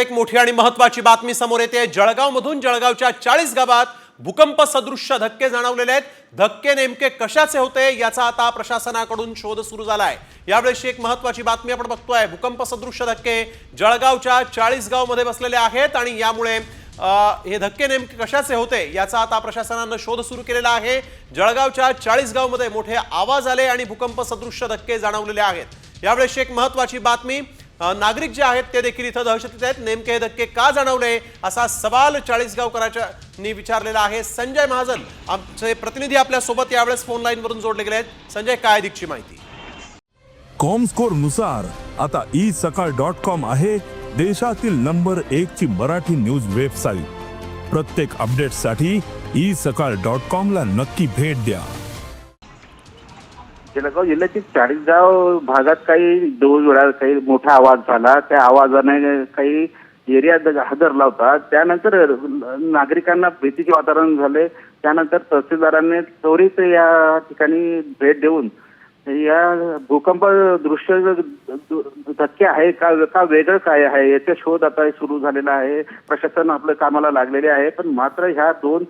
एक मोठी आणि महत्वाची बातमी समोर येते. जळगावमधून जळगावच्या चाळीस गावात भूकंप सदृश्य धक्के जाणवलेले आहेत. धक्के नेमके कशाचे होते याचा आता प्रशासनाकडून शोध सुरू झाला आहे यावेळेशी एक महत्वाची बातमी आपण बघतोय. भूकंप सदृश्य धक्के जळगावच्या चाळीस गावमध्ये बसलेले आहेत आणि यामुळे हे धक्के नेमके कशाचे होते याचा आता प्रशासनानं शोध सुरू केलेला आहे. जळगावच्या चाळीस गावमध्ये मोठे आवाज आले आणि भूकंप सदृश्य धक्के जाणवलेले आहेत. यावेळेशी एक महत्वाची बातमी नागरिक जे आहेत ते देखील इथं दहशतीत आहेत. नेमके हे धक्के का जाणवले असा सवाल चाळीसगावकरांच्या नी विचारलेला आहे. संजय महाजन आमचे प्रतिनिधी आपल्यासोबत यावेळेस फोन लाईन वरून जोडले गेले आहेत. संजय काय अधिकची माहिती? कॉमस्कोरनुसार आता ई सकाळ डॉट कॉम आहे देशातील नंबर एक ची मराठी न्यूज वेबसाईट. प्रत्येक अपडेटसाठी ई सकाळ डॉट कॉम ला नक्की भेट द्या. जळगाव जिल्ह्यातील चाळीसगाव भागात काही दोन वेळा काही मोठा आवाज झाला त्या आवाजाने काही एरिया द- हादरला होता. त्यानंतर नागरिकांना भीतीचे वातावरण झाले. त्यानंतर तहसीलदारांनी त्वरित या ठिकाणी भेट देऊन या भूकंप दृश्य धक्के आहे का का वेगळं काय आहे? याचा शोध आता सुरू झालेला आहे. प्रशासन आपलं कामाला लागलेले आहे. पण मात्र ह्या दोन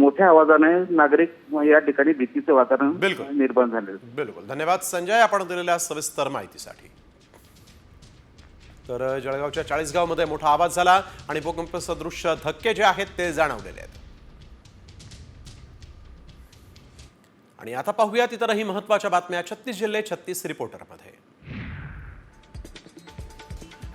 मोठ्या आवाजाने नागरिक या ठिकाणी भीतीचं वातावरण. निर्माण झाले बिलकुल. धन्यवाद संजय. आपण दिलेल्या सविस्तर माहितीसाठी. तर जळगावच्या चाळीसगावमध्ये मोठा आवाज झाला आणि भूकंप सदृश्य धक्के जे आहेत ते जाणवलेले आहेत. आणि आता पाहूयात इतरही महत्त्वाच्या बातम्या छत्तीस जिल्हे छत्तीस रिपोर्टरमध्ये.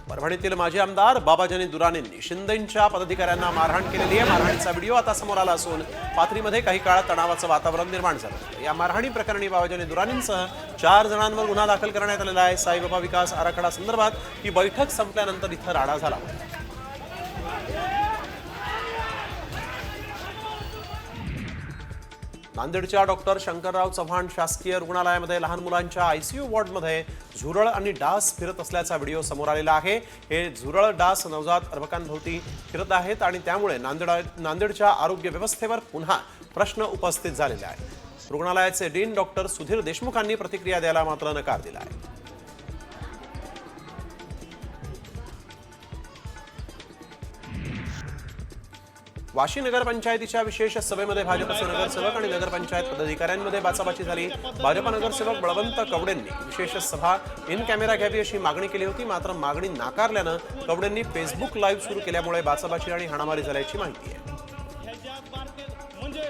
परभणीतील माजी आमदार बाबाजानी दुराणींनी शिंदेंच्या पदाधिकाऱ्यांना मारहाण केलेली आहे. मारहाणीचा व्हिडिओ आता समोर आला असून पाथरीमध्ये काही काळात तणावाचं वातावरण निर्माण झालं या मारहाणी प्रकरणी बाबाजानी दुराणींसह चार जणांवर गुन्हा दाखल करण्यात आलेला आहे. साईबाबा विकास आराखडा संदर्भात ही बैठक संपल्यानंतर इथं राडा झाला. नांदेडच्या डॉक्टर शंकरराव चव्हाण शासकीय रुग्णालयामध्ये लहान मुलांच्या आयसीयू वॉर्डमध्ये झुरळ आणि डास फिरत असल्याचा व्हिडिओ समोर आलेला आहे. हे झुरळ डास नवजात अर्भकांभोवती फिरत आहेत आणि त्यामुळे नांदेड नांदेडच्या आरोग्य व्यवस्थेवर पुन्हा प्रश्न उपस्थित झालेले आहेत. रुग्णालयाचे डीन डॉक्टर सुधीर देशमुखांनी प्रतिक्रिया द्यायला मात्र नकार दिला आहे वाशी नगरपंचायतीच्या विशेष सभेमध्ये भाजपचे नगरसेवक आणि नगरपंचायत पदाधिकाऱ्यांमध्ये बाचाबाची झाली. भाजप नगरसेवक बळवंत कवडेंनी विशेष सभा इन कॅमेरा घ्यावी अशी मागणी केली होती. मात्र मागणी नाकारल्यानं कवडेंनी फेसबुक लाईव्ह सुरू केल्यामुळे बाचाबाची आणि हाणामारी झाल्याची माहिती आहे. म्हणजे,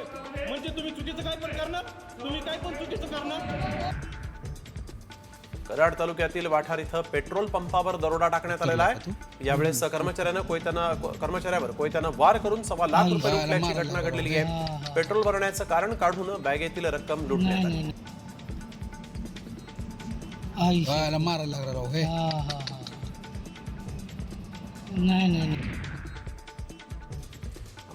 म्हणजे तुम्ही चुकीचं काय पण करणार? तुम्ही काय पण चुकीचं करणार? कराड तालुक्यातील वाठार इथं पेट्रोल पंपावर दरोडा टाकण्यात आलेला आहे. यावेळेस कर्मचाऱ्यानं कोयत्यानं कर्मचाऱ्यावर कोयत्यानं वार करून सव्वा लाख रुपये लुटल्याची घटना घडलेली आहे. पेट्रोल भरण्याचं कारण काढून बॅगेतील रक्कम लुटण्यात आली. मारायला लागला राव हे. नाही नाही.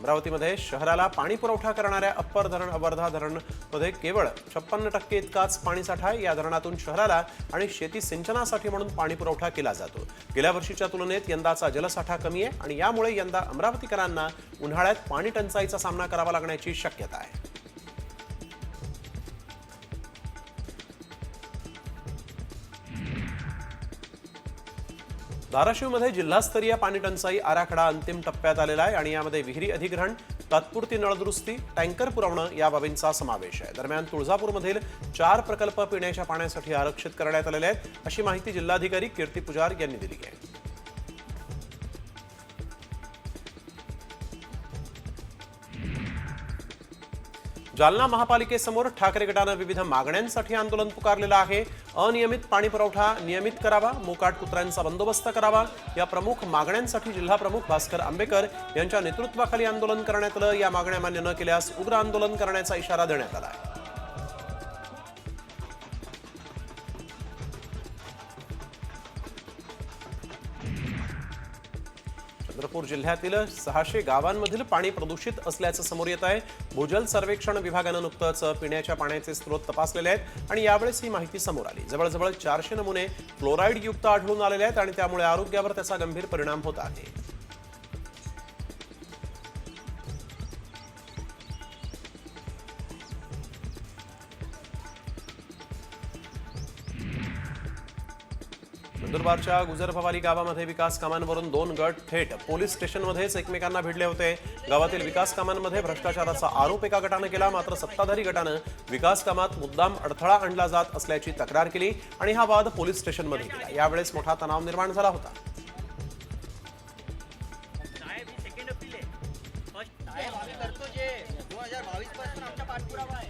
अमरावतीमध्ये शहराला पाणी पुरवठा करणाऱ्या अप्पर धरण अवर्धा धरणमध्ये केवळ छप्पन्न टक्के इतकाच पाणीसाठा आहे. या धरणातून शहराला आणि शेती सिंचनासाठी म्हणून पाणी पुरवठा केला जातो. गेल्या वर्षीच्या तुलनेत यंदाचा जलसाठा कमी आहे आणि यामुळे यंदा अमरावतीकरांना उन्हाळ्यात पाणी टंचाईचा सामना करावा लागण्याची शक्यता आहे. धाराशिवमध्ये जिल्हास्तरीय पाणी टंचाई आराखडा अंतिम टप्प्यात आलेला आहे आणि यामध्ये विहिरी अधिग्रहण तात्पुरती नळदुरुस्ती टँकर पुरवणं या बाबींचा समावेश आहे. दरम्यान तुळजापूरमधील चार प्रकल्प पिण्याच्या पाण्यासाठी आरक्षित करण्यात आलेले आहेत अशी माहिती जिल्हाधिकारी कीर्ती पुजार यांनी दिली आहे. जालना महापालिकेसमोर ठाकरे गटानं विविध मागण्यांसाठी आंदोलन पुकारलेलं आहे. अनियमित पाणी पुरवठा नियमित करावा मोकाट कुत्र्यांचा बंदोबस्त करावा या प्रमुख मागण्यांसाठी जिल्हा प्रमुख भास्कर आंबेकर यांच्या नेतृत्वाखाली आंदोलन करण्यात आलं. या मागण्या मान्य न केल्यास उग्र आंदोलन करण्याचा इशारा देण्यात आला आहे. चंद्रपूर जिल्ह्यातील सहाशे गावांमधील पाणी प्रदूषित असल्याचं समोर येत आहे. भूजल सर्वेक्षण विभागानं नुकतंच पिण्याच्या पाण्याचे स्रोत तपासलेले आहेत आणि यावेळेस ही माहिती समोर आली. जवळजवळ चारशे नमुने क्लोराईड युक्त आढळून आलेले आहेत आणि त्यामुळे आरोग्यावर त्याचा गंभीर परिणाम होत आहे. नंदुरबारच्या गुजरभवाली गावामध्ये विकास कामांवरून दोन गट थेट पोलीस स्टेशनमध्येच एकमेकांना भिडले होते. गावातील विकास कामांमध्ये भ्रष्टाचाराचा आरोप एका गटानं केला मात्र सत्ताधारी गटानं विकास कामात मुद्दाम अडथळा आणला जात असल्याची तक्रार केली आणि हा वाद पोलीस स्टेशनमध्ये केला. यावेळेस मोठा तणाव निर्माण झाला होता. फर्स्ट करतो जे. दोन हजार बावीसपासून आमचा पाठपुरावा आहे.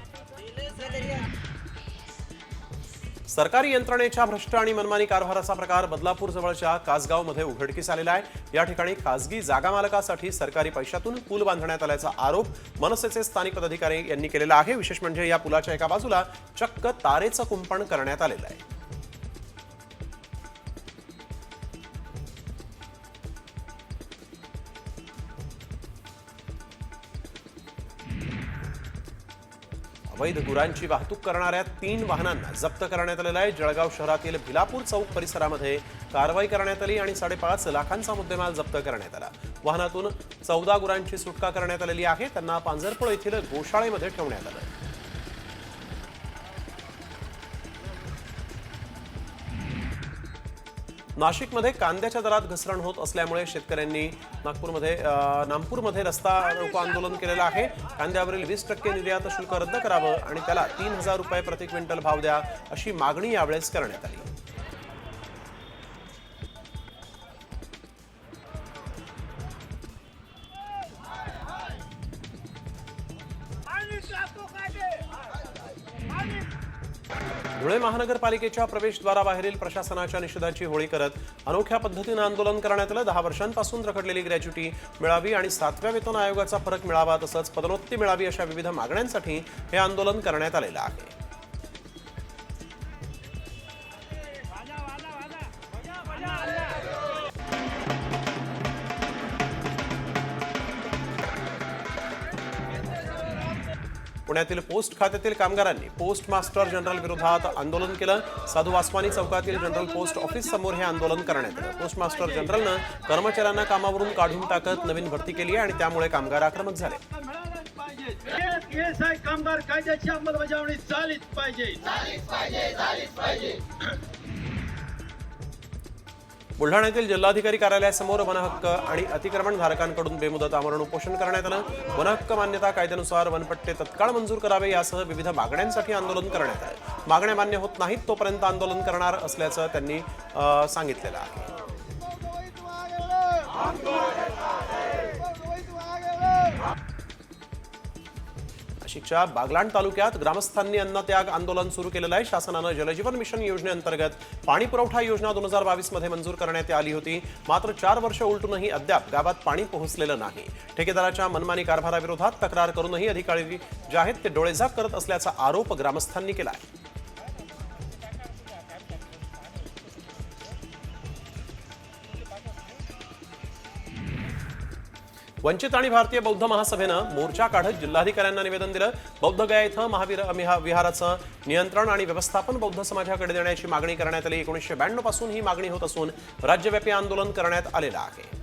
सरकारी यंत्रणेच्या भ्रष्ट आणि मनमानी कारभाराचा प्रकार बदलापूर जवळच्या कासगावमध्ये उघडकीस आलेला आहे. या ठिकाणी खासगी जागा मालकासाठी सरकारी पैशातून पूल बांधण्यात आल्याचा आरोप मनसेचे स्थानिक पदाधिकारी यांनी केलेला आहे. विशेष म्हणजे या पुलाच्या एका बाजूला चक्क तारेचं कुंपण करण्यात आलेलं आहे. अवैध गुरांची वाहतूक करणाऱ्या तीन वाहनांना जप्त करण्यात आलेलं आहे. जळगाव शहरातील भिलापूर चौक परिसरामध्ये कारवाई करण्यात आली आणि साडेपाच लाखांचा मुद्देमाल जप्त करण्यात आला. वाहनातून चौदा गुरांची सुटका करण्यात आलेली आहे. त्यांना पांजरपुळ येथील गोशाळेमध्ये ठेवण्यात आलं. नाशिकमध्ये कांद्याच्या दरात घसरण होत असल्यामुळे शेतकऱ्यांनी नागपूरमध्ये अं, नागपूरमध्ये रस्ता रोको आंदोलन केलेलं आहे. कांद्यावरील वीस टक्के निर्यात शुल्क रद्द करावं आणि त्याला तीन हजार रुपये प्रति क्विंटल भाव द्या अशी मागणी यावेळेस करण्यात आली. धुळे महानगरपालिकेच्या प्रवेशद्वाराबाहेरील प्रशासनाच्या निषेधाची होळी करत अनोख्या पद्धतीनं आंदोलन करण्यात आलं. दहा वर्षांपासून रखडलेली ग्रॅज्युटी मिळावी आणि सातव्या वेतन आयोगाचा फरक मिळावा तसंच पदोन्नती मिळावी अशा विविध मागण्यांसाठी हे आंदोलन करण्यात आलेलं आहे. पुण्यातील पोस्ट खात्यातील कामगारांनी पोस्ट मास्टर जनरल विरोधात आंदोलन केलं. साधू वासवानी चौकातील जनरल पोस्ट ऑफिस समोर हे आंदोलन करण्यात आलं. पोस्ट मास्टर जनरलनं कर्मचाऱ्यांना कामावरून काढून टाकत नवीन भरती केली आणि त्यामुळे कामगार आक्रमक झाले. कामगार कायद्याची अंमलबजावणी झालीच पाहिजे. बुलढाण्यातील जिल्हाधिकारी कार्यालयासमोर वनहक्क आणि अतिक्रमण धारकांकडून बेमुदत आमरण उपोषण करण्यात आलं. वनहक्क मान्यता कायद्यानुसार वनपट्टे तत्काळ मंजूर करावे यासह विविध मागण्यांसाठी आंदोलन करण्यात आलं. मागण्या मान्य होत नाहीत तोपर्यंत आंदोलन करणार असल्याचं त्यांनी सांगितलेलं आहे. नाशिकच्या बागलाण तालुक्यात ग्रामस्थांनी अन्नत्याग आंदोलन सुरू केलेलं आहे. शासनानं जलजीवन मिशन योजनेअंतर्गत पाणी पुरवठा योजना दोन हजार बावीसमध्ये मंजूर करण्यात आली होती. मात्र चार वर्ष उलटूनही अद्याप गावात पाणी पोहोचलेलं नाही. ठेकेदाराच्या मनमानी कारभाराविरोधात तक्रार करूनही अधिकारी जे आहेत ते डोळेझाक करत असल्याचा आरोप ग्रामस्थांनी केला आहे. वंचित आणि भारतीय बौद्ध महासभेनं मोर्चा काढत जिल्हाधिकाऱ्यांना निवेदन दिलं. बौद्धगया इथं महावीर विहाराचं नियंत्रण आणि व्यवस्थापन बौद्ध समाजाकडे देण्याची मागणी करण्यात आली. एकोणीसशे ब्याण्णवपासून ही मागणी होत असून राज्यव्यापी आंदोलन करण्यात आलेलं आहे.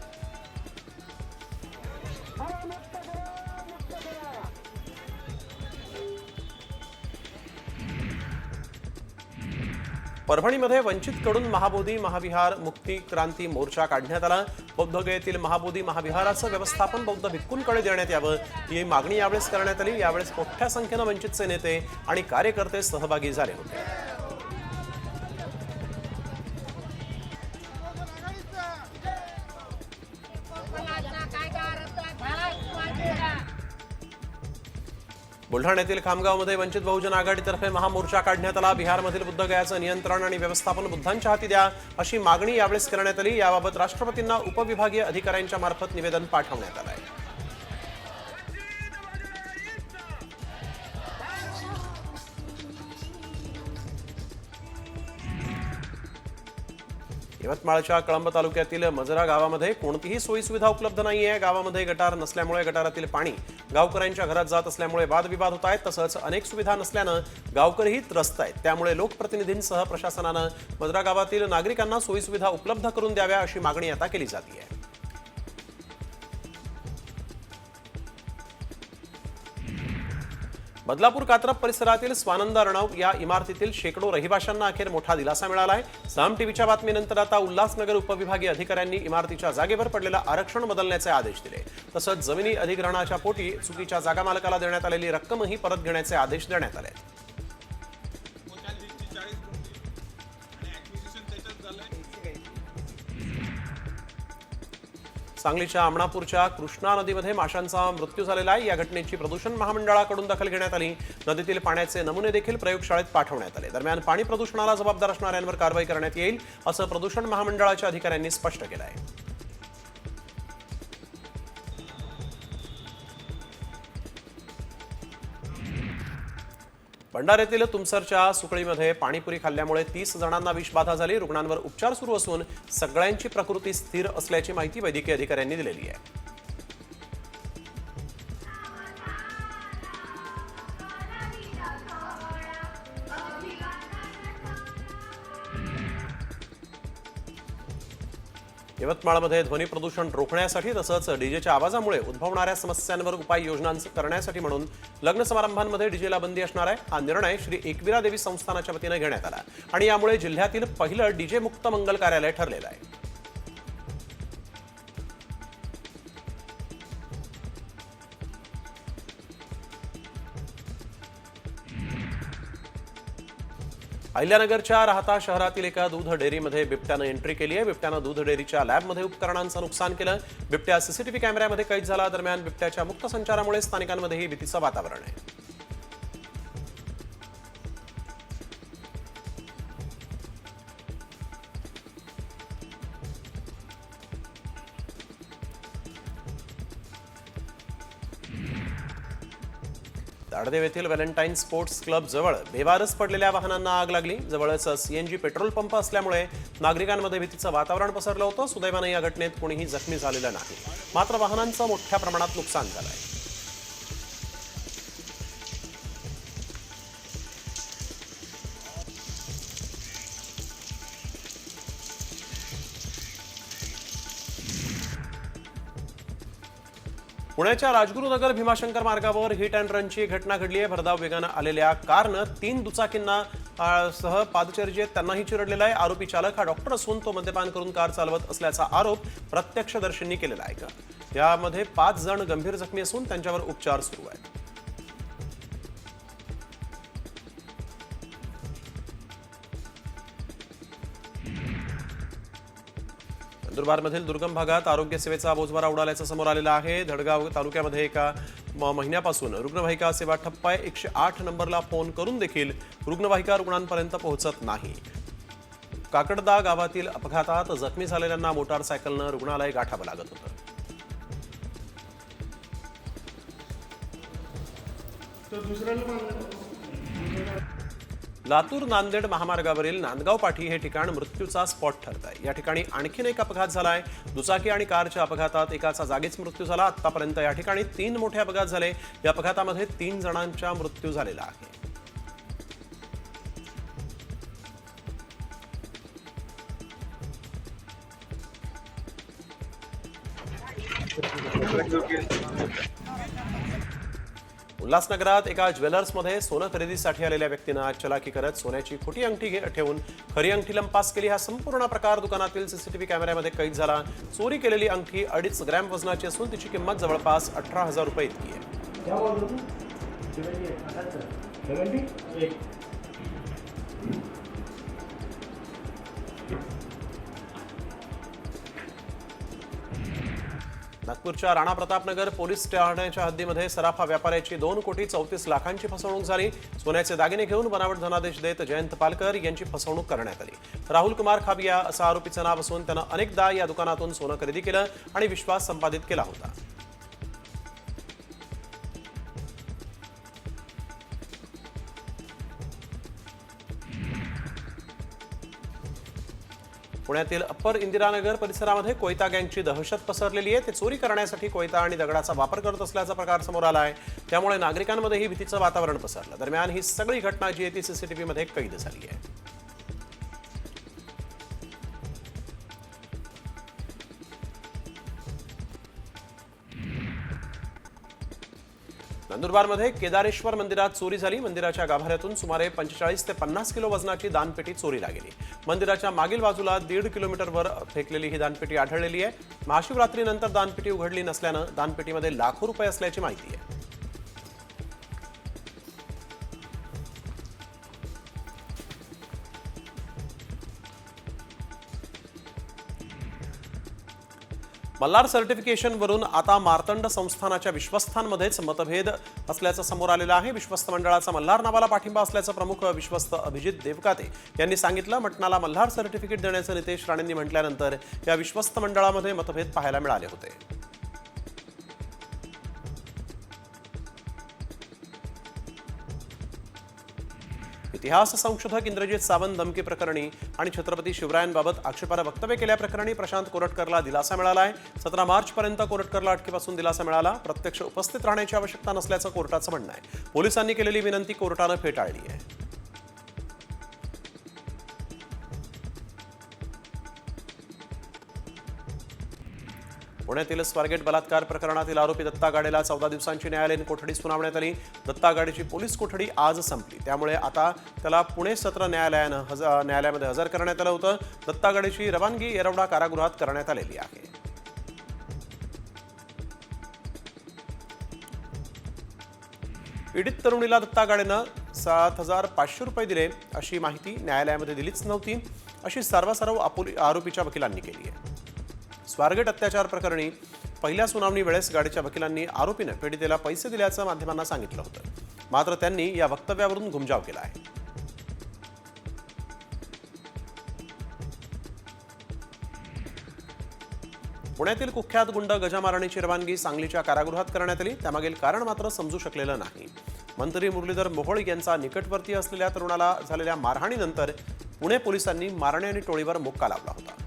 परभणीमध्ये वंचितकडून महाबोधी महाविहार मुक्ती क्रांती मोर्चा काढण्यात आला. बौद्धगयेतील महाबोधी महाविहाराचं व्यवस्थापन बौद्ध भिक्कूंकडे देण्यात यावं ही मागणी यावेळेस करण्यात आली. यावेळेस मोठ्या संख्येनं वंचितचे नेते आणि कार्यकर्ते सहभागी झाले होते. बुलढाण्यातील खामगावमध्ये वंचित बहुजन आघाडीतर्फे महामोर्चा काढण्यात आला. बिहारमधील बुद्धगयाचं नियंत्रण आणि व्यवस्थापन बुद्धांच्या हाती द्या अशी मागणी यावेळेस करण्यात आली. याबाबत राष्ट्रपतींना उपविभागीय अधिकाऱ्यांच्या मार्फत निवेदन पाठवण्यात आलं आहे यवतमाळच्या कळंब तालुक्यातील मजरा गावामध्ये कोणतीही सोयीसुविधा उपलब्ध नाहीये. गावामध्ये गटार नसल्यामुळे गटारातील पाणी गावकऱ्यांच्या घरात जात असल्यामुळे वादविवाद होत आहेत. तसंच अनेक सुविधा नसल्यानं गावकरीही त्रस्त आहेत. त्यामुळे लोकप्रतिनिधींसह प्रशासनानं मजरा गावातील नागरिकांना सोयीसुविधा उपलब्ध करून द्याव्या अशी मागणी आता केली जाते आहे. बदलापूर कात्रप परिसरातील स्वानंद अर्णव या इमारतीतील शेकडो रहिवाशांना अखेर मोठा दिलासा मिळाला आहे साम टीव्हीच्या बातमीनंतर आता उल्हासनगर उपविभागीय अधिकाऱ्यांनी इमारतीच्या जागेवर पडलेलं आरक्षण बदलण्याचे आदेश दिले तसंच जमिनी अधिग्रहणाच्या पोटी चुकीच्या जागा मालकाला देण्यात आलेली रक्कमही परत घेण्याचे आदेश देण्यात आले आहेत. सांगलीच्या आमणापूरच्या कृष्णा नदीमध्ये माशांचा मृत्यू झालेला आहे. या घटनेची प्रदूषण महामंडळाकडून दखल घेण्यात आली. नदीतील पाण्याचे नमुने देखील प्रयोगशाळेत पाठवण्यात आले. दरम्यान पाणी प्रदूषणाला जबाबदार असणाऱ्यांवर कारवाई करण्यात येईल असं प्रदूषण महामंडळाच्या अधिकाऱ्यांनी स्पष्ट केलं आहे भंडाऱ्यातील तुमसरच्या सुकळीमध्ये पाणीपुरी खाल्ल्यामुळे तीस जणांना विषबाधा झाली. रुग्णांवर उपचार सुरू असून सगळ्यांची प्रकृती स्थिर असल्याची माहिती वैद्यकीय अधिकाऱ्यांनी दिलेली आहे. यवतमाळमध्ये ध्वनी प्रदूषण रोखण्यासाठी तसंच डीजेच्या आवाजामुळे उद्भवणाऱ्या समस्यांवर उपाययोजनांचं करण्यासाठी म्हणून लग्न समारंभांमध्ये डीजेला बंदी असणार आहे. हा निर्णय श्री एकविरा देवी संस्थानाच्या वतीनं घेण्यात आला. आणि यामुळे जिल्ह्यातील पहिलं डीजे मुक्त मंगल कार्यालय ठरलेलं आहे. अहिल्यानगरच्या राहता शहरातील एका दूध डेअरीमध्ये बिबट्यानं एंट्री केली आहे. बिबट्यानं दूध डेअरीच्या लॅबमध्ये उपकरणांचं नुकसान केलं. बिबट्या सीसीटीव्ही कॅमेऱ्यामध्ये कैद झाला. दरम्यान बिबट्याच्या मुक्त संचारामुळे स्थानिकांमध्येही भीतीचं वातावरण आहे. दाडदेव येथील व्हॅलेंटाईन स्पोर्ट्स क्लब जवळ बेवारस पडलेल्या वाहनांना आग लागली. जवळच सीएनजी पेट्रोल पंप असल्यामुळे नागरिकांमध्ये भीतीचं वातावरण पसरलं होतं. सुदैवानं या घटनेत कोणीही जखमी झालेलं नाही. मात्र वाहनांचं मोठ्या प्रमाणात नुकसान झालं आहे पुण्याच्या राजगुरुनगर भीमाशंकर मार्गावर हिट अँड रनची घटना घडली आहे. भरधाव वेगानं आलेल्या कारनं तीन दुचाकींना सह पादचर्येत त्यांनाही चिरडलेला आहे. आरोपी चालक हा डॉक्टर असून तो मद्यपान करून कार चालवत असल्याचा आरोप प्रत्यक्षदर्शींनी केलेला आहे. का यामध्ये पाच जण गंभीर जखमी असून त्यांच्यावर उपचार सुरू आहेत. नंदुरबारमधील दुर्गम भागात आरोग्य सेवेचा बोजवारा उडाल्याचं समोर आलेला आहे. धडगाव तालुक्यामध्ये एका म- महिन्यापासून रुग्णवाहिका सेवा ठप्प आहे एकशे आठ नंबरला फोन करून देखील रुग्णवाहिका रुग्णांपर्यंत पोहोचत नाही. काकडदा गावातील अपघातात जखमी झालेल्यांना मोटारसायकलनं रुग्णालय गाठावं लागत होतं. लातूर नांदेड महामार्गावरील नांदगाव पाठी हे ठिकाण मृत्यूचा स्पॉट ठरत आहे या ठिकाणी आणखीन एक अपघात झाला आहे दुचाकी आणि कारच्या अपघातात एकाचा जागीच मृत्यू झाला. आतापर्यंत या ठिकाणी तीन मोठे अपघात झाले. या अपघातामध्ये तीन जणांचा मृत्यू झालेला आहे. उल्हासनगरात एका ज्वेलर्समध्ये सोनं खरेदीसाठी आलेल्या व्यक्तीनं चलाकी करत सोन्याची खोटी अंगठी घे- ठेवून खरी अंगठी लंपास केली. हा संपूर्ण प्रकार दुकानातील सीसीटीव्ही कॅमेऱ्यामध्ये कैद झाला. चोरी केलेली अंगठी अडीच ग्रॅम वजनाची असून तिची किंमत जवळपास अठरा हजार रुपये इतकी आहे. नागपूरच्या राणा प्रतापनगर पोलीस ठाण्याच्या हद्दीमध्ये सराफा व्यापाऱ्याची दोन कोटी चौतीस लाखांची फसवणूक झाली. सोन्याचे दागिने घेऊन बनावट धनादेश देत जयंत पालकर यांची फसवणूक करण्यात आली. राहुल कुमार खाबिया असं आरोपीचं नाव असून त्यानं अनेकदा या दुकानातून सोनं खरेदी केलं आणि विश्वास संपादित केला होता. पुण्यातील अप्पर इंदिरानगर परिसरामध्ये कोयता गँगची दहशत पसरलेली आहे. ते चोरी करण्यासाठी कोयता आणि दगडाचा वापर करत असल्याचा प्रकार समोर आला आहे त्यामुळे नागरिकांमध्येही भीतीचं वातावरण पसरलं. दरम्यान ही सगळी घटना जी आहे ती सीसीटीव्हीमध्ये कैद झाली आहे. नंदुरबारमध्ये केदारेश्वर मंदिरात चोरी झाली. मंदिराच्या गाभाऱ्यातून सुमारे पंचेचाळीस ते पन्नास किलो वजनाची दानपेटी चोरीला गेली. मंदिराच्या मागील बाजूला दीड किलोमीटरवर फेकलेली ही दानपेटी आढळलेली आहे. महाशिवरात्रीनंतर दानपेटी उघडली नसल्यानं दानपेटीमध्ये लाखो रुपये असल्याची माहिती आहे. मल्हार सर्टिफिकेशनवरून आता मार्तंड संस्थानाच्या विश्वस्थांमध्येच मतभेद असल्याचं समोर आलेलं आहे. विश्वस्त मंडळाचा मल्हार नावाला पाठिंबा असल्याचं प्रमुख विश्वस्त अभिजित देवकाते यांनी सांगितलं. मटणाला मल्हार सर्टिफिकेट देण्याचं नितेश राणेंनी म्हटल्यानंतर या विश्वस्त मंडळामध्ये मतभेद पाहायला मिळाले होते. इतिहास संशोधक इंद्रजित सावंत धमकी प्रकरणी आणि छत्रपती शिवरायांबाबत आक्षेपार्ह वक्तव्य केल्याप्रकरणी प्रशांत कोरटकरला दिलासा मिळाला आहे. सतरा मार्चपर्यंत कोरटकरला अटकेपासून दिलासा मिळाला. प्रत्यक्ष उपस्थित राहण्याची आवश्यकता नसल्याचं कोर्टाचं म्हणणं आहे. पोलिसांनी केलेली विनंती कोर्टानं फेटाळली आहे. पुण्यातील स्वारगेट बलात्कार प्रकरणातील आरोपी दत्ता गाडेला चौदा दिवसांची न्यायालयीन कोठडी सुनावण्यात आली. दत्ता गाडेची पोलीस कोठडी आज संपली. त्यामुळे आता त्याला पुणे सत्र न्यायालयानं हज न्यायालयामध्ये हजर करण्यात आलं होतं. दत्ता गाडेची रवानगी येरवडा कारागृहात करण्यात आलेली आहे. पीडित तरुणीला दत्ता गाडेनं सात हजार पाचशे रुपये दिले अशी माहिती न्यायालयामध्ये दिलीच नव्हती. अशी सर्वसार्व आपुली आरोपीच्या वकिलांनी केली आहे. स्वारगेट अत्याचार प्रकरणी पहिल्या सुनावणी वेळेस गाडीच्या वकिलांनी आरोपीनं पीडितेला पैसे दिल्याचं माध्यमांना सांगितलं होतं. मात्र त्यांनी या वक्तव्यावरून घुमजाव केला आहे. पुण्यातील कुख्यात गुंड गजामारणीची रवानगी सांगलीच्या कारागृहात करण्यात आली. त्यामागील कारण मात्र समजू शकलेलं नाही. मंत्री मुरलीधर मोहोळ यांचा निकटवर्ती असलेल्या तरुणाला झालेल्या मारहाणीनंतर पुणे पोलिसांनी मारणे आणि टोळीवर मोक्का लावला होता.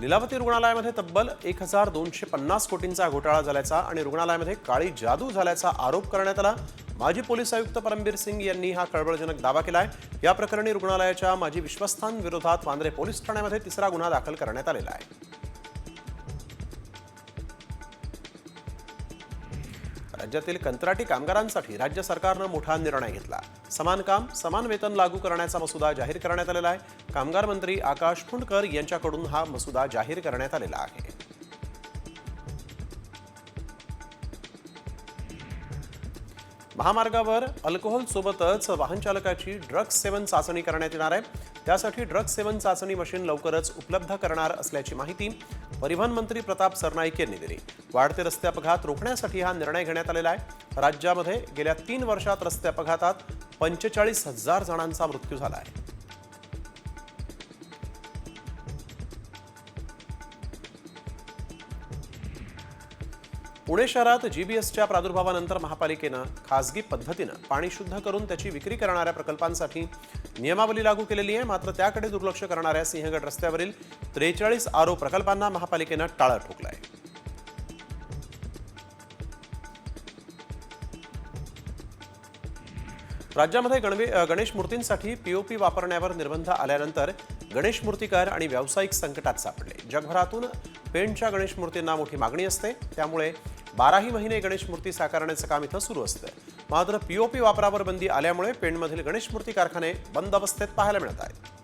लीलावती रुग्णालयामध्ये तब्बल एक हजार दोनशे पन्नास कोटींचा घोटाळा झाल्याचा आणि रुग्णालयामध्ये काळी जादू झाल्याचा आरोप करण्यात आला. माजी पोलीस आयुक्त परमबीर सिंग यांनी हा कळबळजनक दावा केला आहे या प्रकरणी रुग्णालयाच्या माजी विश्वस्तांविरोधात वांद्रे पोलीस ठाण्यामध्ये तिसरा गुन्हा दाखल करण्यात आलेला आहे. राज्यातील कंत्राटी कामगारांसाठी राज्य सरकारनं मोठा निर्णय घेतला. समान काम समान वेतन लागू करण्याचा मसुदा जाहीर करण्यात आलेला आहे. कामगार मंत्री आकाश फुंडकर यांच्याकडून हा मसुदा जाहीर करण्यात आलेला आहे. महामार्गावर अल्कोहोल सोबतच वाहन चालकाची सेवन चाचणी करण्यात येणार आहे. त्यासाठी ड्रग्स सेवन चाचणी मशीन लवकरच उपलब्ध करणार असल्याची माहिती परिवहन मंत्री प्रताप सरनाईक यांनी दिली. वाढते रस्ते अपघात रोखण्यासाठी हा निर्णय घेण्यात आलेला आहे. राज्यामध्ये गेल्या तीन वर्षात रस्ते अपघातात पंचेचाळीस हजार जणांचा मृत्यू झाला आहे. पुणे शहरात जीबीएसच्या प्रादुर्भावानंतर महापालिकेनं खासगी पद्धतीनं पाणी शुद्ध करून त्याची विक्री करणाऱ्या प्रकल्पांसाठी नियमावली लागू केलेली आहे. मात्र त्याकडे दुर्लक्ष करणाऱ्या सिंहगड रस्त्यावरील त्रेचाळीस आरो प्रकल्पांना महापालिकेनं टाळं ठोकलं आहे राज्यामध्ये गणवे गणेश मूर्तींसाठी पीओपी वापरण्यावर निर्बंध आल्यानंतर गणेश मूर्तिकार आणि व्यावसायिक संकटात सापडले. जगभरातून पेंटच्या गणेश मूर्तींना मोठी मागणी असते. त्यामुळे बाराही महिने गणेश मूर्ती साकारण्याचं काम इथं सुरू असतं. मात्र पीओपी वापरावर बंदी आल्यामुळे पेणमधील गणेश मूर्ती कारखाने बंद अवस्थेत पाहायला मिळत आहेत.